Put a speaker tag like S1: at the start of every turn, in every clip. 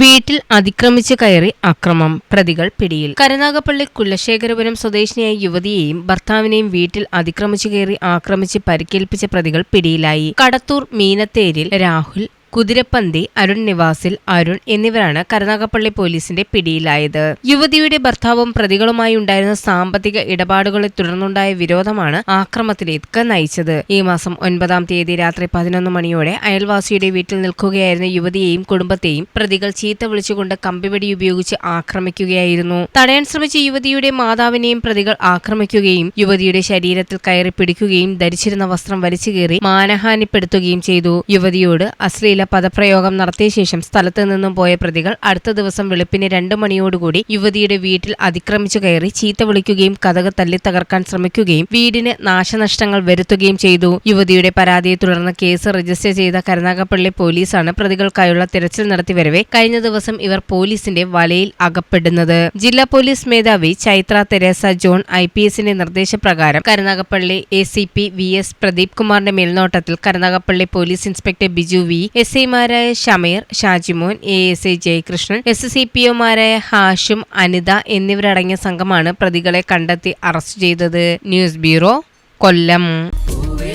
S1: വീട്ടിൽ അതിക്രമിച്ച് കയറി അക്രമം. പ്രതികൾ പിടിയിൽ. കരുനാഗപ്പള്ളി കുലശേഖരപുരം സ്വദേശിനിയായ യുവതിയെയും ഭർത്താവിനെയും വീട്ടിൽ അതിക്രമിച്ചു കയറി ആക്രമിച്ച് പരിക്കേൽപ്പിച്ച പ്രതികൾ പിടിയിലായി. കടത്തൂർ മീനത്തേരിൽ രാഹുൽ കുതിരപ്പന്തി അരുൺ നിവാസിൽ അരുൺ എന്നിവരാണ് കരുനാഗപ്പള്ളി പോലീസിന്റെ പിടിയിലായത്. യുവതിയുടെ ഭർത്താവും പ്രതികളുമായി ഉണ്ടായിരുന്ന സാമ്പത്തിക ഇടപാടുകളെ തുടർന്നുണ്ടായ വിരോധമാണ് ആക്രമത്തിലേക്ക് നയിച്ചത്. ഈ മാസം ഒൻപതാം തീയതി രാത്രി പതിനൊന്ന് മണിയോടെ അയൽവാസിയുടെ വീട്ടിൽ നിൽക്കുകയായിരുന്ന യുവതിയെയും കുടുംബത്തെയും പ്രതികൾ ചീത്ത വിളിച്ചുകൊണ്ട് കമ്പിവടി ഉപയോഗിച്ച് ആക്രമിക്കുകയായിരുന്നു. തടയാൻ ശ്രമിച്ച യുവതിയുടെ മാതാവിനെയും പ്രതികൾ ആക്രമിക്കുകയും യുവതിയുടെ ശരീരത്തിൽ കയറി പിടിക്കുകയും ധരിച്ചിരുന്ന വസ്ത്രം വലിച്ചു കയറി മാനഹാനിപ്പെടുത്തുകയും ചെയ്തു. യുവതിയോട് അശ്ലീല പദപ്രയോഗം നടത്തിയ ശേഷം സ്ഥലത്ത് നിന്നും പോയ പ്രതികൾ അടുത്ത ദിവസം വെളുപ്പിന് രണ്ടു മണിയോടുകൂടി യുവതിയുടെ വീട്ടിൽ അതിക്രമിച്ചു കയറി ചീത്ത വിളിക്കുകയും കഥക് തല്ലി തകർക്കാൻ ശ്രമിക്കുകയും വീടിന് നാശനഷ്ടങ്ങൾ വരുത്തുകയും ചെയ്തു. യുവതിയുടെ പരാതിയെ തുടർന്ന് കേസ് രജിസ്റ്റർ ചെയ്ത കരുനാഗപ്പള്ളി പോലീസാണ് പ്രതികൾക്കായുള്ള തിരച്ചിൽ നടത്തിവരവെ കഴിഞ്ഞ ദിവസം ഇവർ പോലീസിന്റെ വലയിൽ അകപ്പെടുന്നത്. ജില്ലാ പോലീസ് മേധാവി Chaithra Teresa John I P എസിന്റെ നിർദ്ദേശപ്രകാരം Karunagappally A C P V S Pradeep കുമാറിന്റെ മേൽനോട്ടത്തിൽ Karunagappally police inspector Biju V S ഐമാരായ Shameer Shajimon A S I Jayakrishnan S C P ഒമാരായ Hashim Anitha എന്നിവരടങ്ങിയ സംഘമാണ് പ്രതികളെ കണ്ടെത്തി അറസ്റ്റ് ചെയ്തത് ന്യൂസ് ബ്യൂറോ കൊല്ലം
S2: പൂവേ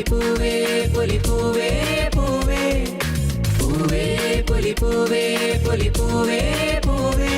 S2: പൂവേ പൂവേ